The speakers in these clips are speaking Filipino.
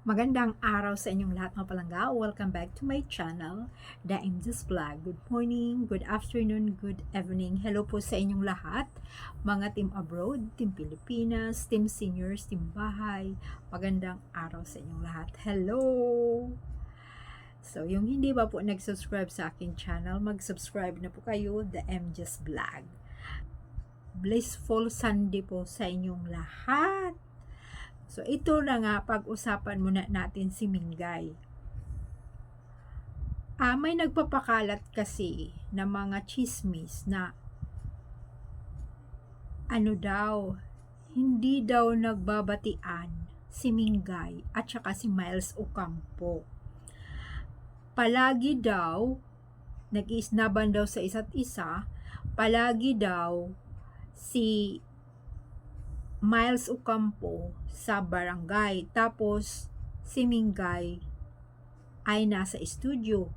Magandang araw sa inyong lahat mga palangga. Welcome back to my channel, The Angels Vlog. Good morning, good afternoon, good evening. Hello po sa inyong lahat. Mga team abroad, team Pilipinas, team seniors, team bahay. Magandang araw sa inyong lahat. Hello! So, yung hindi pa po nag-subscribe sa akin channel, mag-subscribe na po kayo, The MJ's Vlog. Blissful Sunday po sa inyong lahat. So, ito na nga, pag-usapan muna natin si Mingay. Ah, may nagpapakalat kasi ng mga chismis na ano daw, hindi daw nagbabatian si Mingay at saka si Miles Ocampo. Palagi daw, nag-iisnaban daw sa isa't isa, palagi daw si Miles Ocampo sa barangay. Tapos, si Mingay ay nasa studio.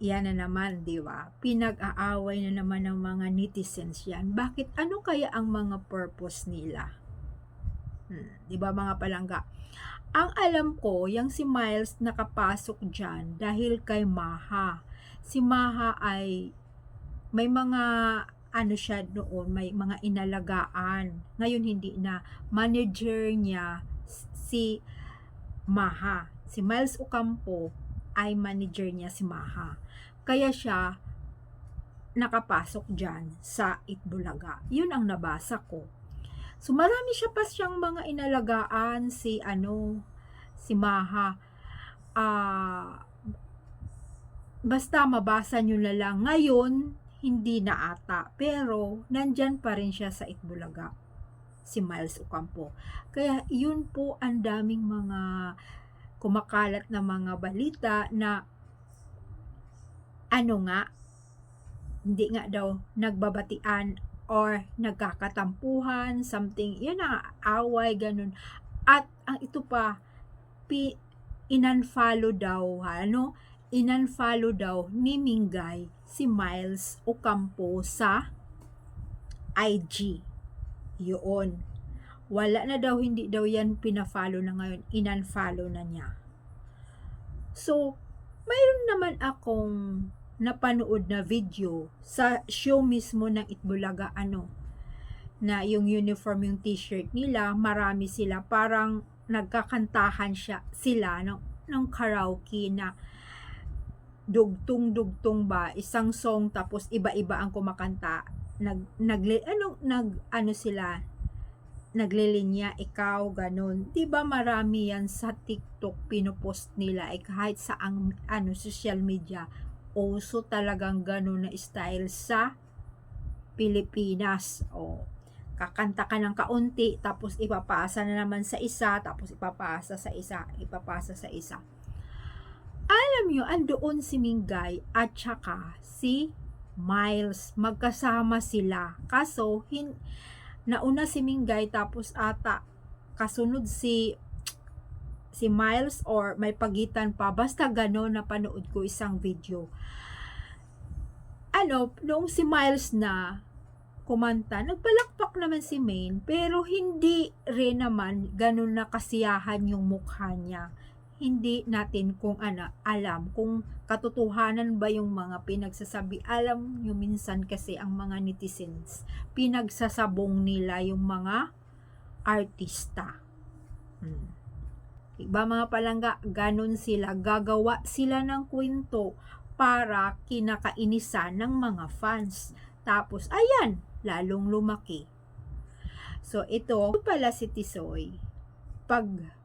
Yan na naman, di ba? Pinag-aaway na naman ng mga netizens yan. Bakit? Ano kaya ang mga purpose nila? Hmm, di ba mga palangga? Ang alam ko, yung si Miles nakapasok dyan dahil kay Maha. Si Maha ay may mga ano siya noon, may mga inalagaan. Ngayon hindi na. Manager niya si Maha. Si Miles Ocampo ay manager niya si Maha. Kaya siya nakapasok dyan sa Itbulaga. Yun ang nabasa ko. So marami siya pa siyang mga inalagaan si ano si Maha. Ah basta mabasa nyo na lang ngayon hindi na ata. Pero, nandyan pa rin siya sa Itbulaga, si Miles Ocampo. Kaya, yun po ang daming mga kumakalat na mga balita na ano nga, hindi nga daw nagbabatian or nagkakatampuhan, something, yun na, away, ganun. At, ang ito pa, pi, inunfollow daw, ano, inunfollow daw ni Mingay si Miles Ocampo sa IG. Yun. Wala na daw, hindi daw yan pinafollow na ngayon. Inunfollow na niya. So, mayroon naman akong napanood na video sa show mismo ng Itbulaga ano na yung uniform yung t-shirt nila marami sila parang nagkakantahan siya sila ng, ng karaoke na dugtong-dugtong ba isang song tapos iba-iba ang kumakanta nag nag ano nag ano sila naglilinya ikaw ganun. 'di ba marami yan sa TikTok pinopost nila eh, kahit sa ang ano social media uso talagang ganun na style sa Pilipinas. O kakanta ka ng kaunti tapos ipapasa na naman sa isa tapos ipapasa sa isa ipapasa sa isa alam nyo, andoon si Mingay at saka si Miles. Magkasama sila. Kaso, hin, nauna si Mingay tapos ata kasunod si si Miles or may pagitan pa. Basta gano'n napanood ko isang video. Ano, noong si Miles na kumanta, nagpalakpak naman si Maine, pero hindi rin naman ganun na kasiyahan yung mukha niya hindi natin kung ano, alam kung katotohanan ba yung mga pinagsasabi. Alam nyo minsan kasi ang mga netizens, pinagsasabong nila yung mga artista. Hmm. Iba mga palangga, ganun sila, gagawa sila ng kwento para kinakainisan ng mga fans. Tapos, ayan, lalong lumaki. So, ito pala si Tisoy. Pag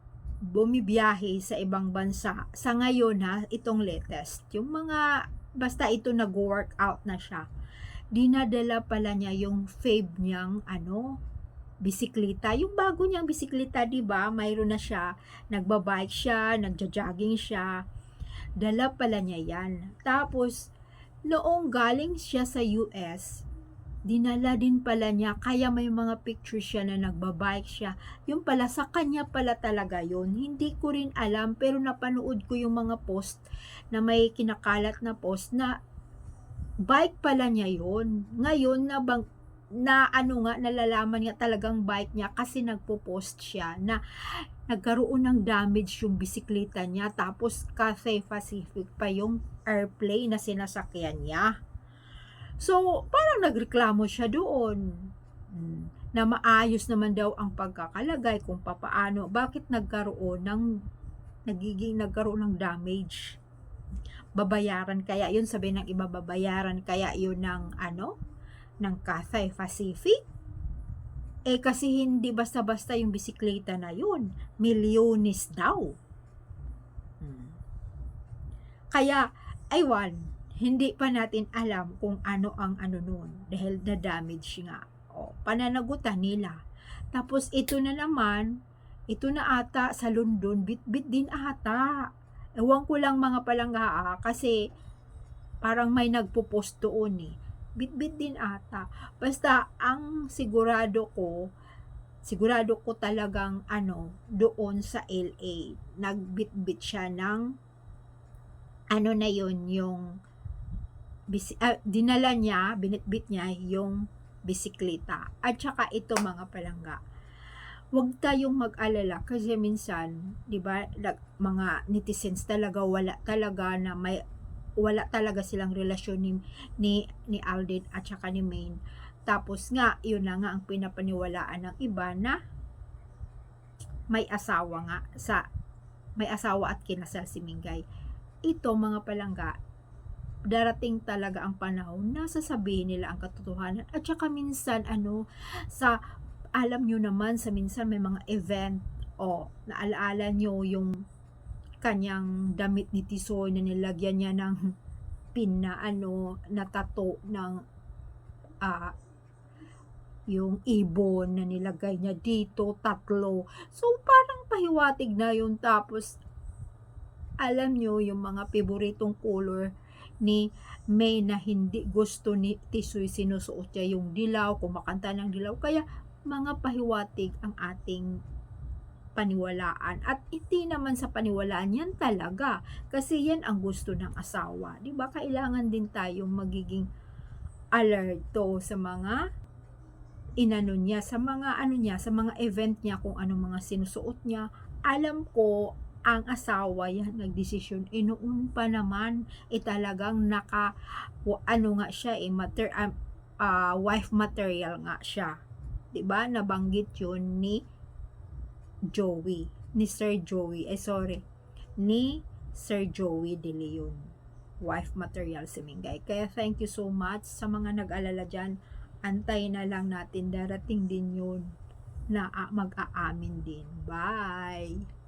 bumibiyahe sa ibang bansa. Sa ngayon ha, itong latest, yung mga, basta ito nag-workout na siya, dinadala pala niya yung fave niyang, ano, bisikleta. Yung bago niyang bisikleta, di ba? Mayroon na siya, nagbabike siya, nagja-jogging siya. Dala pala niya yan. Tapos, noong galing siya sa US, dinala din pala niya, kaya may mga pictures siya na nagbabike siya. Yung pala, sa kanya pala talaga yon Hindi ko rin alam, pero napanood ko yung mga post na may kinakalat na post na bike pala niya yon Ngayon, na bang, na ano nga, nalalaman niya talagang bike niya kasi nagpo-post siya na nagkaroon ng damage yung bisikleta niya tapos Cathay Pacific pa yung airplane na sinasakyan niya. So, parang nagreklamo siya doon. Hmm, na maayos naman daw ang pagkakalagay kung papaano, bakit nagkaroon ng nagiging nagkaroon ng damage. Babayaran kaya yun, sabi ng iba, babayaran kaya yun ng ano, ng Cathay Pacific? Eh kasi hindi basta-basta yung bisikleta na yun. Milyones daw. Hmm. Kaya, aywan, hindi pa natin alam kung ano ang ano nun. Dahil na-damage nga. O, pananagutan nila. Tapos ito na naman, ito na ata sa London, bit-bit din ata. Ewan ko lang mga palangga kasi parang may nagpo-post doon eh. Bit-bit din ata. Basta ang sigurado ko, sigurado ko talagang ano, doon sa LA, nagbit-bit siya ng ano na yun, yung bisi, ah, dinala niya, binitbit niya yung bisikleta. At saka ito mga palangga, huwag tayong mag-alala kasi minsan, 'di ba, mga netizens talaga wala talaga na may wala talaga silang relasyon ni ni, ni Alden at saka ni Maine. Tapos nga, yun na nga ang pinapaniwalaan ng iba na may asawa nga sa may asawa at kinasal si Mingay. Ito mga palangga, darating talaga ang panahon na sasabihin nila ang katotohanan. At saka minsan ano sa alam nyo naman sa minsan may mga event o naalaala nyo yung kanyang damit ni Tisoy na nilagyan niya ng pin na ano na tato ng ah, yung ibon na nilagay niya dito tatlo. So parang pahiwatig na yun. Tapos alam nyo yung mga paboritong color ni May na hindi gusto ni Tisoy sinusuot niya yung dilaw, kumakanta ng dilaw. Kaya mga pahiwatig ang ating paniwalaan. At hindi naman sa paniwalaan yan talaga. Kasi yan ang gusto ng asawa. di ba Kailangan din tayong magiging alerto sa mga inano niya, sa mga ano niya, sa mga event niya, kung anong mga sinusuot niya. Alam ko, ang asawa yan nagdesisyon. Noon pa naman eh talagang naka ano nga siya eh mater, ah, ah, wife material nga siya. 'di ba? Nabanggit yun ni Joey ni Sir Joey. Eh sorry ni Sir Joey De Leon. Wife material si Mingay. Kaya thank you so much sa mga nag-alala dyan. Antay na lang natin darating din yun na ah, mag-aamin din. Bye